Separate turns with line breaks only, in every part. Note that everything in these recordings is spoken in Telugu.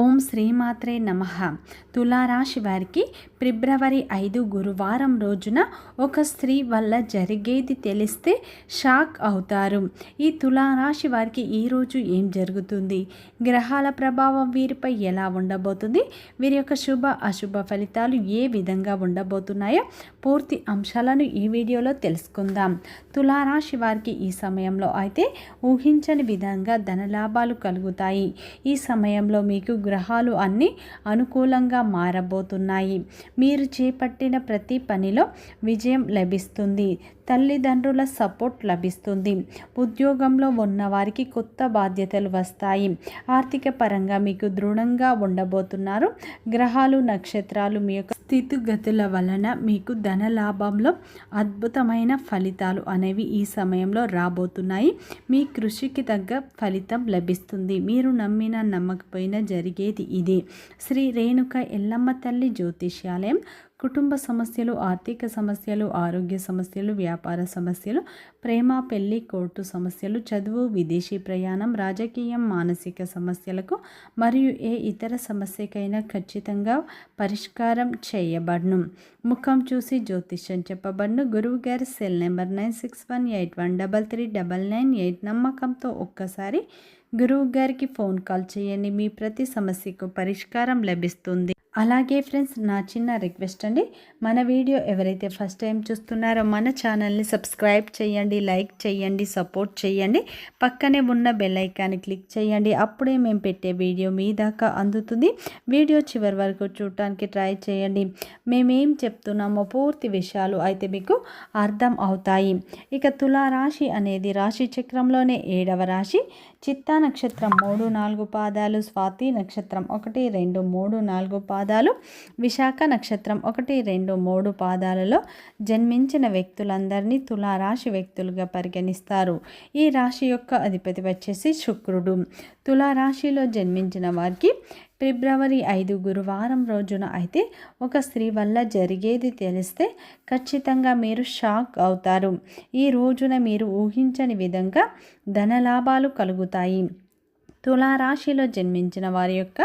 ఓం శ్రీమాత్రే నమ. తులారాశి వారికి ఫిబ్రవరి ఐదు గురువారం రోజున ఒక స్త్రీ వల్ల జరిగేది తెలిస్తే షాక్ అవుతారు. ఈ తులారాశి వారికి ఈరోజు ఏం జరుగుతుంది? గ్రహాల ప్రభావం వీరిపై ఎలా ఉండబోతుంది? వీరి యొక్క శుభ అశుభ ఫలితాలు ఏ విధంగా ఉండబోతున్నాయో పూర్తి అంశాలను ఈ వీడియోలో తెలుసుకుందాం. తులారాశి వారికి ఈ సమయంలో అయితే ఊహించని విధంగా ధనలాభాలు కలుగుతాయి. ఈ సమయంలో మీకు గ్రహాలు అన్నీ అనుకూలంగా మారబోతున్నాయి. మీరు చేపట్టిన ప్రతి పనిలో విజయం లభిస్తుంది. తల్లిదండ్రుల సపోర్ట్ లభిస్తుంది. ఉద్యోగంలో ఉన్నవారికి కొత్త బాధ్యతలు వస్తాయి. ఆర్థిక పరంగా మీకు దృఢంగా ఉండబోతున్నారు. గ్రహాలు నక్షత్రాలు మీ యొక్క స్థితిగతుల వలన మీకు ధన లాభంలో అద్భుతమైన ఫలితాలు అనేవి ఈ సమయంలో రాబోతున్నాయి. మీ కృషికి తగ్గ ఫలితం లభిస్తుంది. మీరు నమ్మిన నమ్మకపోయినా జరిగేది ఇదే. శ్రీ రేణుక ఎల్లమ్మ తల్లి జ్యోతిష్యాలయం కుటుంబ సమస్యలు ఆర్థిక సమస్యలు ఆరోగ్య సమస్యలు వ్యాపార సమస్యలు ప్రేమ పెళ్ళి కోర్టు సమస్యలు చదువు విదేశీ ప్రయాణం రాజకీయం మానసిక సమస్యలకు మరియు ఏ ఇతర సమస్యకైనా ఖచ్చితంగా పరిష్కారం చేయబడును. ముఖం చూసి జ్యోతిష్యం చెప్పబడును. గురువు గారి cell number nine six one eight one double three double nine eight నమ్మకంతో ఒక్కసారి గురువు గారికి ఫోన్ కాల్ చేయండి. మీ ప్రతి సమస్యకు పరిష్కారం లభిస్తుంది. అలాగే ఫ్రెండ్స్ నా చిన్న రిక్వెస్ట్ అండి. మన వీడియో ఎవరైతే ఫస్ట్ టైం చూస్తున్నారో మన ఛానల్ని సబ్స్క్రైబ్ చేయండి లైక్ చేయండి సపోర్ట్ చేయండి. పక్కనే ఉన్న బెల్ ఐకాన్ని క్లిక్ చేయండి. అప్పుడే మేము పెట్టే వీడియో మీ దాకా అందుతుంది. వీడియో చివరి వరకు చూడటానికి ట్రై చేయండి. మేమేం చెప్తున్నామో పూర్తి విషయాలు అయితే మీకు అర్థం అవుతాయి. ఇక తులారాశి అనేది రాశి చక్రంలోనే ఏడవ రాశి. చిత్తా నక్షత్రం మూడు నాలుగు పాదాలు. స్వాతి నక్షత్రం ఒకటి రెండు మూడు నాలుగు పాదాలు. పాదాలు విశాఖ నక్షత్రం ఒకటి రెండు మూడు పాదాలలో జన్మించిన వ్యక్తులందరినీ తులారాశి వ్యక్తులుగా పరిగణిస్తారు. ఈ రాశి యొక్క అధిపతి వచ్చేసి శుక్రుడు. తులారాశిలో జన్మించిన వారికి ఫిబ్రవరి ఐదు గురువారం రోజున అయితే ఒక స్త్రీ వల్ల జరిగేది తెలిస్తే ఖచ్చితంగా మీరు షాక్ అవుతారు. ఈ రోజున మీరు ఊహించని విధంగా ధనలాభాలు కలుగుతాయి. తులారాశిలో జన్మించిన వారి యొక్క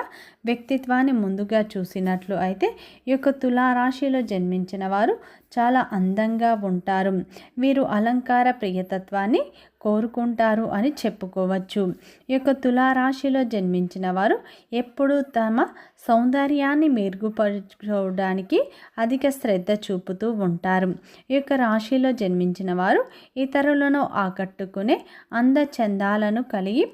వ్యక్తిత్వాన్ని ముందుగా చూసినట్లు అయితే ఈ యొక్క తులారాశిలో జన్మించిన వారు చాలా అందంగా ఉంటారు. వీరు అలంకార ప్రియతత్వాన్ని కోరుకుంటారు అని చెప్పుకోవచ్చు. ఈ యొక్క తులారాశిలో జన్మించిన వారు ఎప్పుడూ తమ సౌందర్యాన్ని మెరుగుపరచుకోవడానికి అధిక శ్రద్ధ చూపుతూ ఉంటారు. ఈ యొక్క రాశిలో జన్మించిన వారు ఇతరులను ఆకట్టుకునే అందచందాలను కలిగి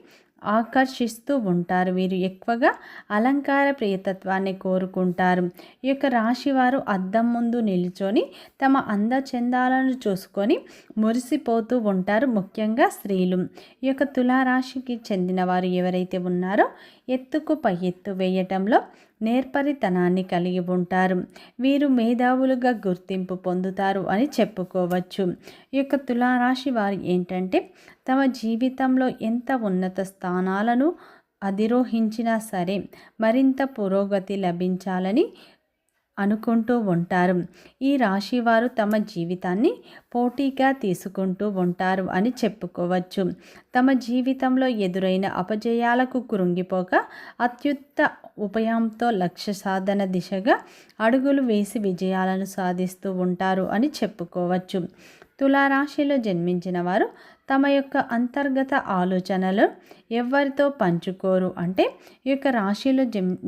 ఆకర్షిస్తూ ఉంటారు. వీరు ఎక్కువగా అలంకార ప్రియతత్వాన్ని కోరుకుంటారు. ఈ యొక్క రాశివారు అద్దం ముందు నిల్చొని తమ అందచందాలను చూసుకొని మురిసిపోతూ ఉంటారు. ముఖ్యంగా స్త్రీలు. ఈ యొక్క తులారాశికి చెందిన వారు ఎవరైతే ఉన్నారో ఎత్తుకు పై ఎత్తు వేయటంలో నేర్పరితనాన్ని కలిగి ఉంటారు. వీరు మేధావులుగా గుర్తింపు పొందుతారు అని చెప్పుకోవచ్చు. ఈ యొక్క తులారాశి వారు ఏంటంటే తమ జీవితంలో ఎంత ఉన్నత స్థానాలను అధిరోహించినా సరే మరింత పురోగతి లభించాలని అనుకుంటూ ఉంటారు. ఈ రాశి వారు తమ జీవితాన్ని పోటీగా తీసుకుంటూ ఉంటారు అని చెప్పుకోవచ్చు. తమ జీవితంలో ఎదురైన అపజయాలకు కృంగిపోక అత్యుత్త ఉపాయంతో లక్ష్య సాధన దిశగా అడుగులు వేసి విజయాలను సాధిస్తూ ఉంటారు అని చెప్పుకోవచ్చు. తులారాశిలో జన్మించిన వారు తమ యొక్క అంతర్గత ఆలోచనలు ఎవరితో పంచుకోరు. అంటే ఈ యొక్క రాశిలో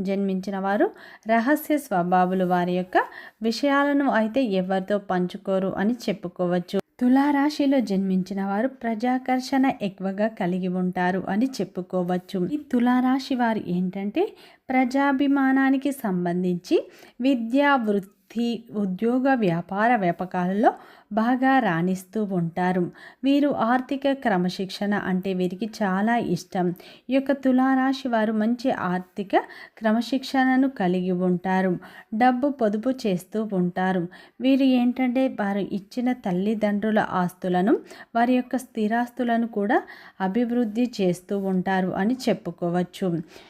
జన్మించిన వారు రహస్య స్వభావులు వారి యొక్క విషయాలను అయితే ఎవరితో పంచుకోరు అని చెప్పుకోవచ్చు. తులారాశిలో జన్మించిన వారు ప్రజాకర్షణ ఎక్కువగా కలిగి ఉంటారు అని చెప్పుకోవచ్చు. ఈ తులారాశి వారు ఏంటంటే ప్రజాభిమానానికి సంబంధించి విద్యా వృత్తి వృత్తి ఉద్యోగ వ్యాపార వ్యాపకాలలో బాగా రాణిస్తూ ఉంటారు. వీరు ఆర్థిక క్రమశిక్షణ అంటే వీరికి చాలా ఇష్టం. ఈ యొక్క తులారాశి వారు మంచి ఆర్థిక క్రమశిక్షణను కలిగి ఉంటారు. డబ్బు పొదుపు చేస్తూ ఉంటారు. వీరు ఏంటంటే వారు ఇచ్చిన తల్లిదండ్రుల ఆస్తులను వారి యొక్క స్థిరాస్తులను కూడా అభివృద్ధి చేస్తూ ఉంటారు అని చెప్పుకోవచ్చు.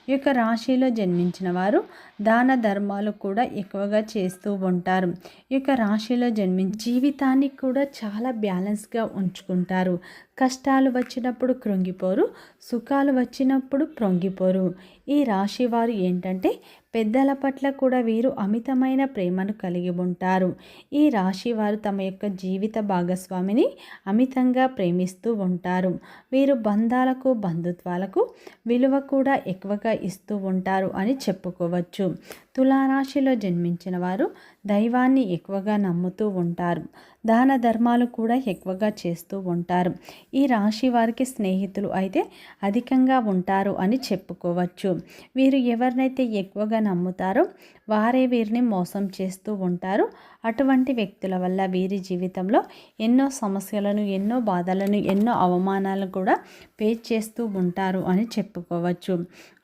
ఈ యొక్క రాశిలో జన్మించిన వారు దాన ధర్మాలు కూడా ఎక్కువగా చేస్తూ ఉంటారు. ఈ యొక్క రాశిలో జన్మించి జీవితాన్ని కూడా చాలా బ్యాలెన్స్గా ఉంచుకుంటారు. కష్టాలు వచ్చినప్పుడు కృంగిపోరు సుఖాలు వచ్చినప్పుడు ప్రొంగిపోరు. ఈ రాశి వారు ఏంటంటే పెద్దల పట్ల కూడా వీరు అమితమైన ప్రేమను కలిగి ఉంటారు. ఈ రాశి వారు తమ యొక్క జీవిత భాగస్వామిని అమితంగా ప్రేమిస్తూ ఉంటారు. వీరు బంధాలకు బంధుత్వాలకు విలువ కూడా ఎక్కువగా ఇస్తూ ఉంటారు అని చెప్పుకోవచ్చు. తులారాశిలో జన్మించిన వారు దైవాన్ని ఎక్కువగా నమ్ముతూ ఉంటారు. దాన ధర్మాలు కూడా ఎక్కువగా చేస్తూ ఉంటారు. ఈ రాశి వారికి స్నేహితులు అయితే అధికంగా ఉంటారు అని చెప్పుకోవచ్చు. వీరు ఎవరినైతే ఎక్కువగా నమ్ముతారో వారే వీరిని మోసం చేస్తూ ఉంటారు. అటువంటి వ్యక్తుల వల్ల వీరి జీవితంలో ఎన్నో సమస్యలను ఎన్నో బాధలను ఎన్నో అవమానాలను కూడా ఫేస్ చేస్తూ ఉంటారు అని చెప్పుకోవచ్చు.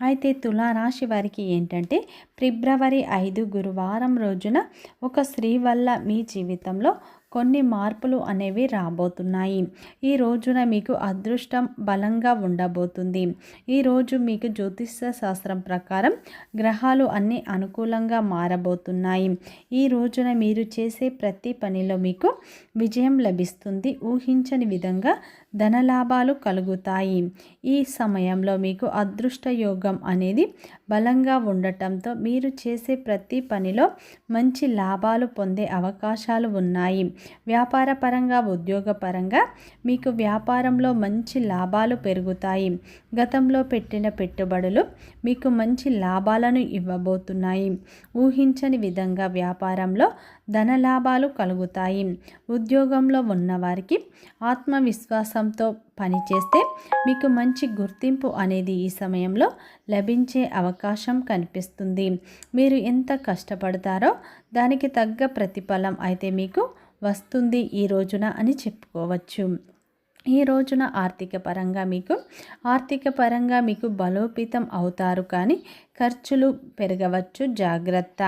అయితే తులారాశి వారికి ఏంటంటే ఫిబ్రవరి ఐదు గురువారం రోజున ఒక స్త్రీ వల్ల మీ జీవితంలో కొన్ని మార్పులు అనేవి రాబోతున్నాయి. ఈ రోజున మీకు అదృష్టం బలంగా ఉండబోతుంది. ఈరోజు మీకు జ్యోతిష శాస్త్రం ప్రకారం గ్రహాలు అన్నీ అనుకూలంగా మారబోతున్నాయి. ఈ రోజున మీరు చేసే ప్రతి పనిలో మీకు విజయం లభిస్తుంది. ఊహించని విధంగా ధనలాభాలు కలుగుతాయి. ఈ సమయంలో మీకు అదృష్ట యోగం అనేది బలంగా ఉండటంతో మీరు చేసే ప్రతి పనిలో మంచి లాభాలు పొందే అవకాశాలు ఉన్నాయి. వ్యాపార పరంగా ఉద్యోగపరంగా మీకు వ్యాపారంలో మంచి లాభాలు పెరుగుతాయి. గతంలో పెట్టిన పెట్టుబడులు మీకు మంచి లాభాలను ఇవ్వబోతున్నాయి. ఊహించని విధంగా వ్యాపారంలో ధన లాభాలు కలుగుతాయి. ఉద్యోగంలో ఉన్నవారికి ఆత్మవిశ్వాసం ఆత్మవిశ్వాసంతో పనిచేస్తే మీకు మంచి గుర్తింపు అనేది ఈ సమయంలో లభించే అవకాశం కనిపిస్తుంది. మీరు ఎంత కష్టపడతారో దానికి తగ్గ ప్రతిఫలం అయితే మీకు వస్తుంది ఈ రోజున అని చెప్పుకోవచ్చు. ఈ రోజున ఆర్థిక పరంగా మీకు ఆర్థిక పరంగా మీకు బలోపేతం అవుతారు కానీ ఖర్చులు పెరగవచ్చు జాగ్రత్త.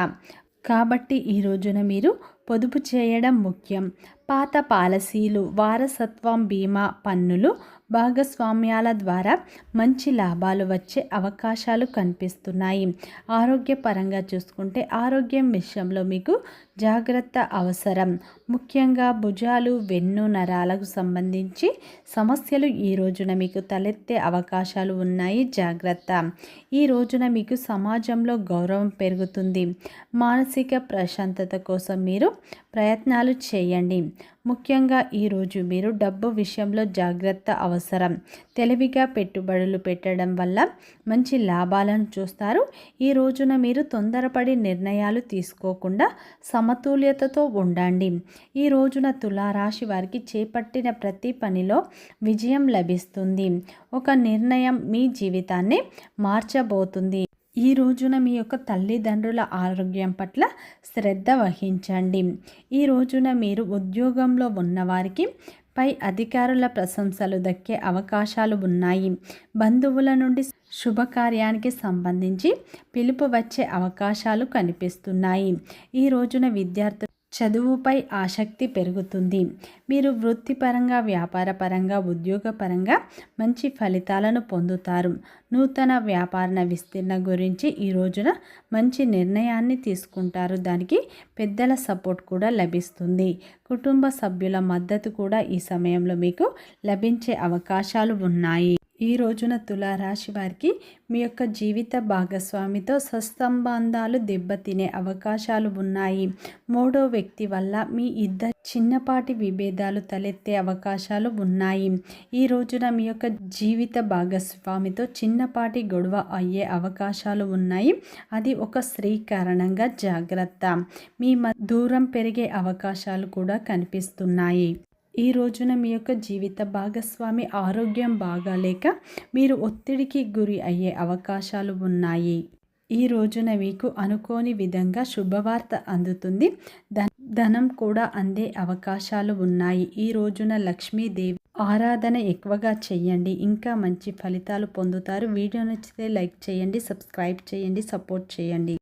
కాబట్టి ఈ రోజున మీరు పొదుపు చేయడం ముఖ్యం. పాత పాలసీలు వారసత్వం బీమా పన్నులు భాగస్వామ్యాల ద్వారా మంచి లాభాలు వచ్చే అవకాశాలు కనిపిస్తున్నాయి. ఆరోగ్యపరంగా చూసుకుంటే ఆరోగ్యం విషయంలో మీకు జాగ్రత్త అవసరం. ముఖ్యంగా భుజాలు వెన్ను నరాలకు సంబంధించి సమస్యలు ఈ రోజున మీకు తలెత్తే అవకాశాలు ఉన్నాయి. జాగ్రత్త. ఈ రోజున మీకు సమాజంలో గౌరవం పెరుగుతుంది. మానసిక ప్రశాంతత కోసం మీరు ప్రయత్నాలు చేయండి. ముఖ్యంగా ఈరోజు మీరు డబ్బు విషయంలో జాగ్రత్త అవసరం. తెలివిగా పెట్టుబడులు పెట్టడం వల్ల మంచి లాభాలను చూస్తారు. ఈ రోజున మీరు తొందరపడి నిర్ణయాలు తీసుకోకుండా సమతుల్యతతో ఉండండి. ఈ రోజున తులారాశి వారికి చేపట్టిన ప్రతి పనిలో విజయం లభిస్తుంది. ఒక నిర్ణయం మీ జీవితాన్ని మార్చబోతుంది. ఈ రోజున మీ యొక్క తల్లిదండ్రుల ఆరోగ్యం పట్ల శ్రద్ధ వహించండి. ఈ రోజున మీరు ఉద్యోగంలో ఉన్నవారికి పై అధికారుల ప్రశంసలు దక్కే అవకాశాలు ఉన్నాయి. బంధువుల నుండి శుభకార్యానికి సంబంధించి పిలుపు వచ్చే అవకాశాలు కనిపిస్తున్నాయి. ఈ రోజున విద్యార్థులు చదువుపై ఆసక్తి పెరుగుతుంది. మీరు వృత్తిపరంగా వ్యాపారపరంగా ఉద్యోగపరంగా మంచి ఫలితాలను పొందుతారు. నూతన వ్యాపార విస్తీర్ణ గురించి ఈ రోజున మంచి నిర్ణయాన్ని తీసుకుంటారు. దానికి పెద్దల సపోర్ట్ కూడా లభిస్తుంది. కుటుంబ సభ్యుల మద్దతు కూడా ఈ సమయంలో మీకు లభించే అవకాశాలు ఉన్నాయి. ఈ రోజున తులారాశి వారికి మీ యొక్క జీవిత భాగస్వామితో సత్సంబంధాలు దెబ్బతినే అవకాశాలు ఉన్నాయి. మూడో వ్యక్తి వల్ల మీ ఇద్దరు చిన్నపాటి విభేదాలు తలెత్తే అవకాశాలు ఉన్నాయి. ఈ రోజున మీ యొక్క జీవిత భాగస్వామితో చిన్నపాటి గొడవ అయ్యే అవకాశాలు ఉన్నాయి. అది ఒక స్త్రీ కారణంగా జాగ్రత్త. మీ దూరం పెరిగే అవకాశాలు కూడా కనిపిస్తున్నాయి. ఈ రోజున మీ యొక్క జీవిత భాగస్వామి ఆరోగ్యం బాగాలేక మీరు ఒత్తిడికి గురి అయ్యే అవకాశాలు ఉన్నాయి. ఈ రోజున మీకు అనుకోని విధంగా శుభవార్త అందుతుంది. ధనం కూడా అందే అవకాశాలు ఉన్నాయి. ఈ రోజున లక్ష్మీదేవి ఆరాధన ఎక్కువగా చేయండి. ఇంకా మంచి ఫలితాలు పొందుతారు. వీడియో నచ్చితే లైక్ చేయండి సబ్స్క్రైబ్ చేయండి సపోర్ట్ చేయండి.